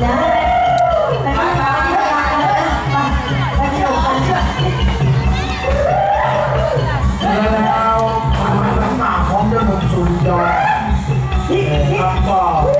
แล้วทำมนักของเจ้นุ่สุดยอดคำบ